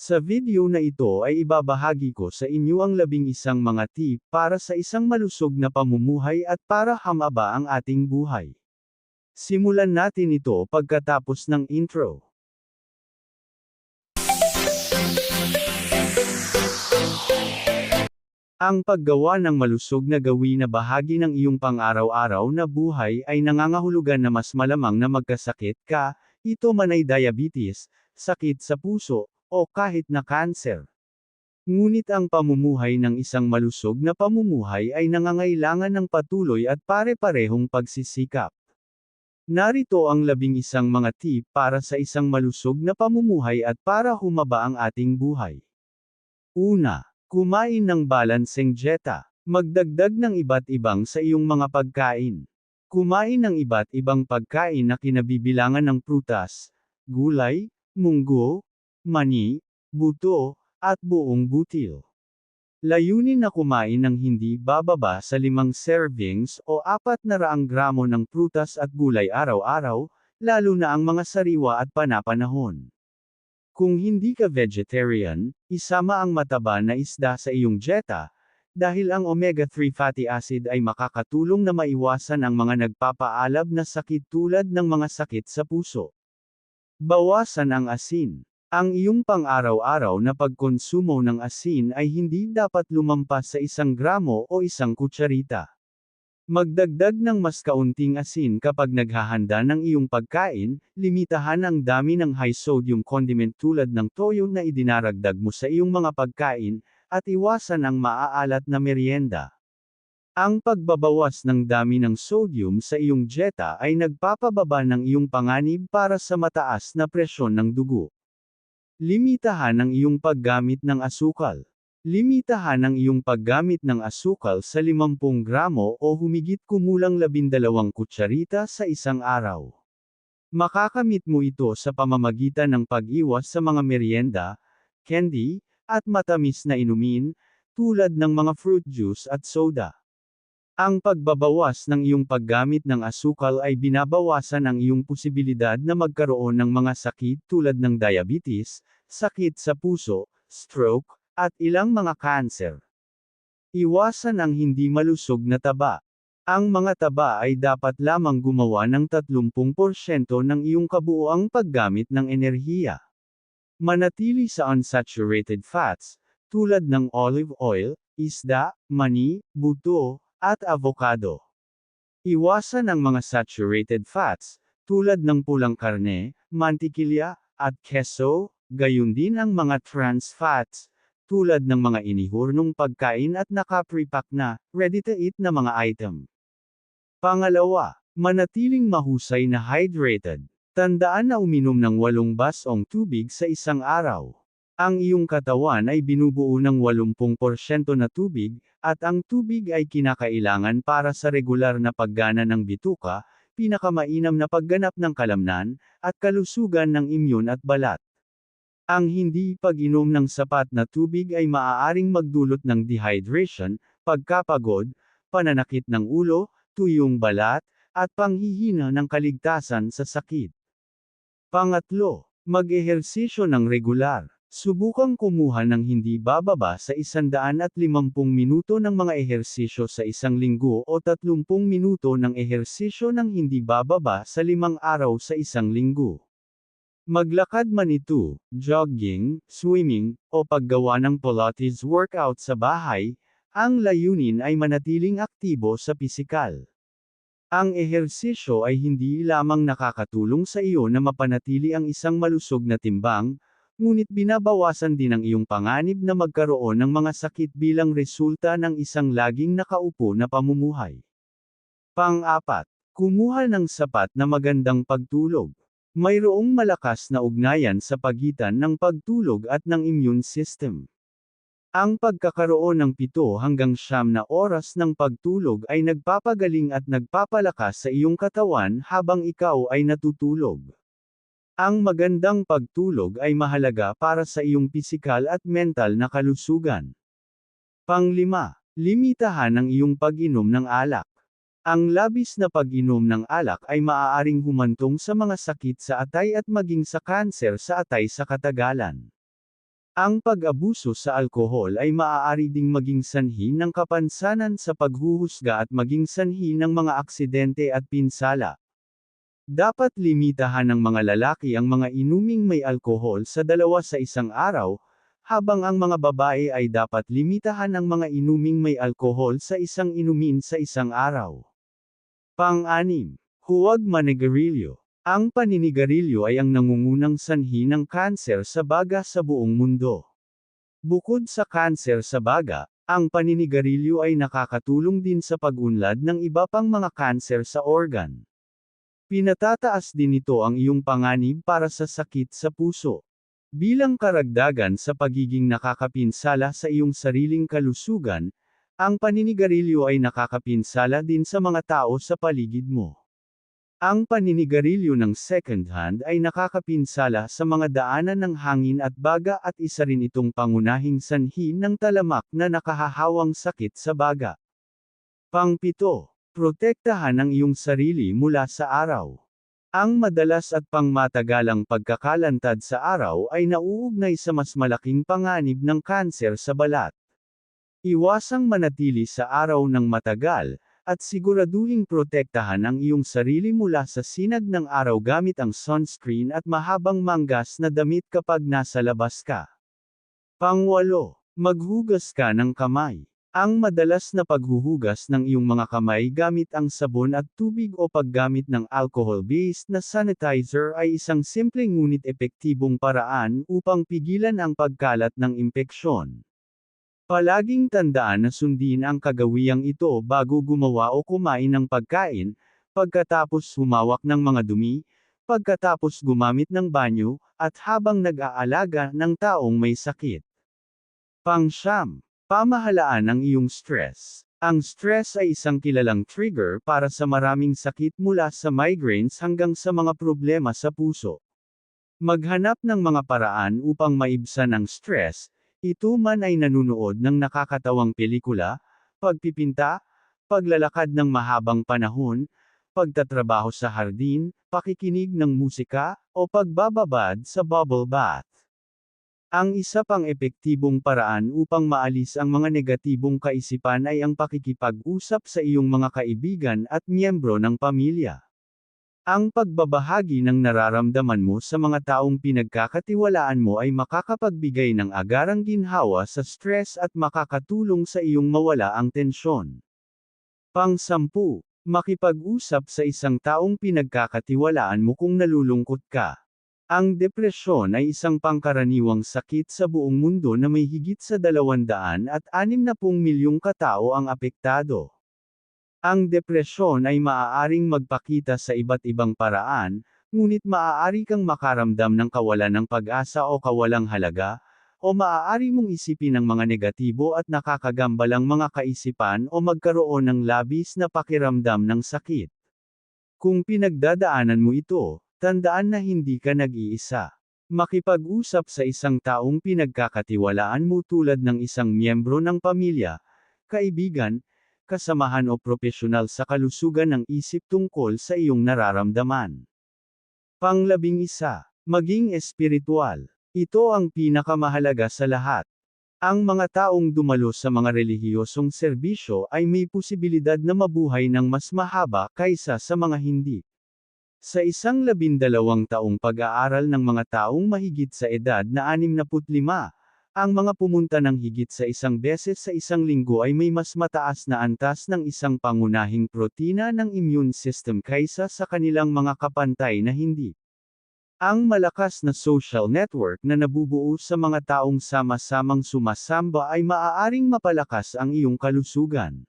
Sa video na ito ay ibabahagi ko sa inyo ang labing isang mga tip para sa isang malusog na pamumuhay at para hamaba ang ating buhay. Simulan natin ito pagkatapos ng intro. Ang paggawa ng malusog na gawin na bahagi ng iyong pang-araw-araw na buhay ay nangangahulugan na mas malamang na magkasakit ka, ito man ay diabetes, sakit sa puso, o kahit na kanser. Ngunit ang pamumuhay ng isang malusog na pamumuhay ay nangangailangan ng patuloy at pare-parehong pagsisikap. Narito ang labing isang mga tip para sa isang malusog na pamumuhay at para humaba ang ating buhay. Una, kumain ng balanseng dieta. Magdagdag ng iba't ibang sa iyong mga pagkain. Kumain ng iba't ibang pagkain na kinabibilangan ng prutas, gulay, munggo, mani, buto, at buong butil. Layunin na kumain ng hindi bababa sa limang servings o apat na raang gramo ng prutas at gulay araw-araw, lalo na ang mga sariwa at panapanahon. Kung hindi ka vegetarian, isama ang mataba na isda sa iyong dieta, dahil ang omega-3 fatty acid ay makakatulong na maiwasan ang mga nagpapaalab na sakit tulad ng mga sakit sa puso. Bawasan ang asin. Ang iyong pang-araw-araw na pagkonsumo ng asin ay hindi dapat lumampas sa isang gramo o isang kutsarita. Magdagdag ng mas kaunting asin kapag naghahanda ng iyong pagkain, limitahan ang dami ng high-sodium condiment tulad ng toyo na idinaragdag mo sa iyong mga pagkain, at iwasan ang maaalat na merienda. Ang pagbabawas ng dami ng sodium sa iyong dieta ay nagpapababa ng iyong panganib para sa mataas na presyon ng dugo. Limitahan ang iyong paggamit ng asukal. Limitahan ang iyong paggamit ng asukal sa 50 gramo o humigit kumulang 12 kutsarita sa isang araw. Makakamit mo ito sa pamamagitan ng pag-iwas sa mga merienda, candy, at matamis na inumin, tulad ng mga fruit juice at soda. Ang pagbabawas ng iyong paggamit ng asukal ay binabawasan ang iyong posibilidad na magkaroon ng mga sakit tulad ng diabetes, sakit sa puso, stroke, at ilang mga kanser. Iwasan ang hindi malusog na taba. Ang mga taba ay dapat lamang gumawa ng 30% ng iyong kabuoang paggamit ng enerhiya. Manatili sa unsaturated fats, tulad ng olive oil, isda, mani, buto, at avocado. Iwasan ang mga saturated fats, tulad ng pulang karne, mantikilya, at keso, gayon din ang mga trans fats, tulad ng mga inihurnong pagkain at nakaprepack na, ready-to-eat na mga item. Pangalawa, manatiling mahusay na hydrated. Tandaan na uminom ng 8 basong tubig sa isang araw. Ang iyong katawan ay binubuo ng 80% na tubig, at ang tubig ay kinakailangan para sa regular na paggana ng bituka, pinakamainam na pagganap ng kalamnan, at kalusugan ng imyun at balat. Ang hindi pag-inom ng sapat na tubig ay maaaring magdulot ng dehydration, pagkapagod, pananakit ng ulo, tuyong balat, at panghihina ng kaligtasan sa sakit. Pangatlo, mag-ehersisyo ng regular. Subukang kumuha ng hindi bababa sa 150 minuto ng mga ehersisyo sa isang linggo o 30 minuto ng ehersisyo ng hindi bababa sa limang araw sa isang linggo. Maglakad man ito, jogging, swimming, o paggawa ng Pilates workout sa bahay, ang layunin ay manatiling aktibo sa pisikal. Ang ehersisyo ay hindi lamang nakakatulong sa iyo na mapanatili ang isang malusog na timbang, ngunit binabawasan din ang iyong panganib na magkaroon ng mga sakit bilang resulta ng isang laging nakaupo na pamumuhay. Pang-apat, kumuha ng sapat na magandang pagtulog. Mayroong malakas na ugnayan sa pagitan ng pagtulog at ng immune system. Ang pagkakaroon ng pito hanggang siyam na oras ng pagtulog ay nagpapagaling at nagpapalakas sa iyong katawan habang ikaw ay natutulog. Ang magandang pagtulog ay mahalaga para sa iyong pisikal at mental na kalusugan. Panglima, limitahan ang iyong pag-inom ng alak. Ang labis na pag-inom ng alak ay maaaring humantong sa mga sakit sa atay at maging sa kanser sa atay sa katagalan. Ang pag-abuso sa alkohol ay maaari ding maging sanhi ng kapansanan sa paghuhusga at maging sanhi ng mga aksidente at pinsala. Dapat limitahan ng mga lalaki ang mga inuming may alkohol sa dalawa sa isang araw, habang ang mga babae ay dapat limitahan ang mga inuming may alkohol sa isang inumin sa isang araw. Pang-anim, huwag manigarilyo. Ang paninigarilyo ay ang nangungunang sanhi ng kanser sa baga sa buong mundo. Bukod sa kanser sa baga, ang paninigarilyo ay nakakatulong din sa pag-unlad ng iba pang mga kanser sa organ. Pinatataas din ito ang iyong panganib para sa sakit sa puso. Bilang karagdagan sa pagiging nakakapinsala sa iyong sariling kalusugan, ang paninigarilyo ay nakakapinsala din sa mga tao sa paligid mo. Ang paninigarilyo ng second hand ay nakakapinsala sa mga daanan ng hangin at baga at isa rin itong pangunahing sanhi ng talamak na nakahahawang sakit sa baga. Pangpito, protektahan ang iyong sarili mula sa araw. Ang madalas at pangmatagalang pagkakalantad sa araw ay nauugnay sa mas malaking panganib ng kanser sa balat. Iwasang manatili sa araw ng matagal, at siguraduhing protektahan ang iyong sarili mula sa sinag ng araw gamit ang sunscreen at mahabang manggas na damit kapag nasa labas ka. Pangwalo, maghugas ka ng kamay. Ang madalas na paghuhugas ng iyong mga kamay gamit ang sabon at tubig o paggamit ng alcohol-based na sanitizer ay isang simple ngunit epektibong paraan upang pigilan ang pagkalat ng impeksyon. Palaging tandaan na sundin ang kagawiyang ito bago gumawa o kumain ng pagkain, pagkatapos humawak ng mga dumi, pagkatapos gumamit ng banyo, at habang nag-aalaga ng taong may sakit. Pangsyam, pamahalaan ng iyong stress. Ang stress ay isang kilalang trigger para sa maraming sakit mula sa migraines hanggang sa mga problema sa puso. Maghanap ng mga paraan upang maibsan ang stress, ito man ay nanunood ng nakakatawang pelikula, pagpipinta, paglalakad ng mahabang panahon, pagtatrabaho sa hardin, pakikinig ng musika, o pagbababad sa bubble bath. Ang isa pang epektibong paraan upang maalis ang mga negatibong kaisipan ay ang pakikipag-usap sa iyong mga kaibigan at miyembro ng pamilya. Ang pagbabahagi ng nararamdaman mo sa mga taong pinagkakatiwalaan mo ay makakapagbigay ng agarang ginhawa sa stress at makakatulong sa iyong mawala ang tensyon. Pang-sampu, makipag-usap sa isang taong pinagkakatiwalaan mo kung nalulungkot ka. Ang depresyon ay isang pangkaraniwang sakit sa buong mundo na may higit sa 200 at 60 milyong katao ang apektado. Ang depresyon ay maaaring magpakita sa iba't ibang paraan, ngunit maaari kang makaramdam ng kawalan ng pag-asa o kawalang halaga, o maaari mong isipin ang mga negatibo at nakakagambalang mga kaisipan o magkaroon ng labis na pakiramdam ng sakit. Kung pinagdadaanan mo ito, tandaan na hindi ka nag-iisa. Makipag-usap sa isang taong pinagkakatiwalaan mo tulad ng isang miyembro ng pamilya, kaibigan, kasamahan o profesional sa kalusugan ng isip tungkol sa iyong nararamdaman. Panglabing isa, maging espiritual. Ito ang pinakamahalaga sa lahat. Ang mga taong dumalo sa mga relihiyosong serbisyo ay may posibilidad na mabuhay ng mas mahaba kaysa sa mga hindi. Sa isang labindalawang taong pag-aaral ng mga taong mahigit sa edad na 65, ang mga pumunta ng higit sa isang beses sa isang linggo ay may mas mataas na antas ng isang pangunahing protina ng immune system kaysa sa kanilang mga kapantay na hindi. Ang malakas na social network na nabubuo sa mga taong sama-samang sumasamba ay maaaring mapalakas ang iyong kalusugan.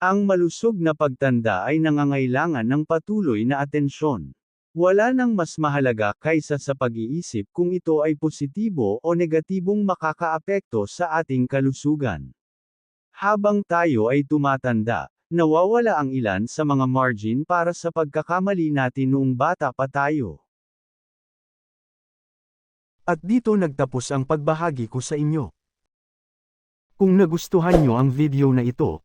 Ang malusog na pagtanda ay nangangailangan ng patuloy na atensyon. Wala nang mas mahalaga kaysa sa pag-iisip kung ito ay positibo o negatibong makakaapekto sa ating kalusugan. Habang tayo ay tumatanda, nawawala ang ilan sa mga margin para sa pagkakamali natin noong bata pa tayo. At dito nagtapos ang pagbahagi ko sa inyo. Kung nagustuhan nyo ang video na ito,